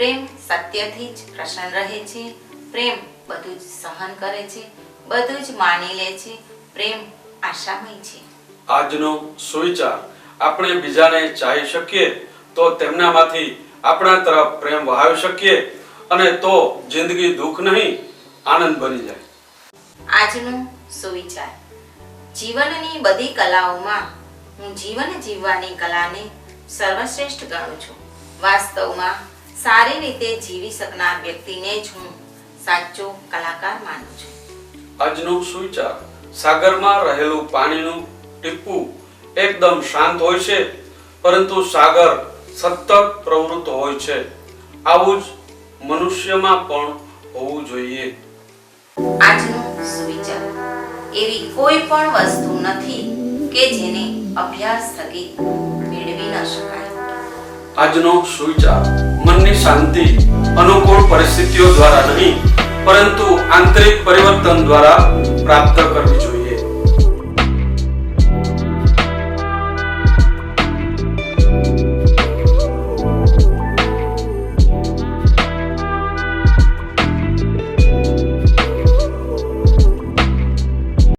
પ્રેમ સત્યથી જ પ્રસન્ન રહે છે પ્રેમ બધું જ સહન કરે છે બધું જ માની લે છે પ્રેમ આશામય છે. આજનો સુવિચાર આપણે બીજાને ચાહી શકીએ તો તેમનામાંથી આપણા તરફ પ્રેમ વહાવી શકીએ અને તો જિંદગી દુઃખ નહીં આનંદ બની જાય. આજનો સુવિચાર. જીવનની બધી કલાઓમાં હું જીવન જીવવાની કલાને સર્વશ્રેષ્ઠ ગણું છું. વાસ્તવમાં સારી રીતે જીવી શકનાર વ્યક્તિને જ હું સાચો કલાકાર માનું છું. આજનો સુવિચાર સાગરમાં રહેલું પાણીનું ટીપું એકદમ શાંત હોય છે પરંતુ સાગર સતત પ્રવૃત્ત હોય છે. આવું જ મનુષ્યમાં પણ હોવું જોઈએ. આજનો સુવિચાર એવી કોઈ પણ વસ્તુ નથી કે જેને અભ્યાસ થકી મેળવી. આજનો સુવિચાર મનની શાંતિ અનુકૂળ પરિસ્થિતિઓ દ્વારા નહીં પરંતુ આંતરિક પરિવર્તન દ્વારા પ્રાપ્ત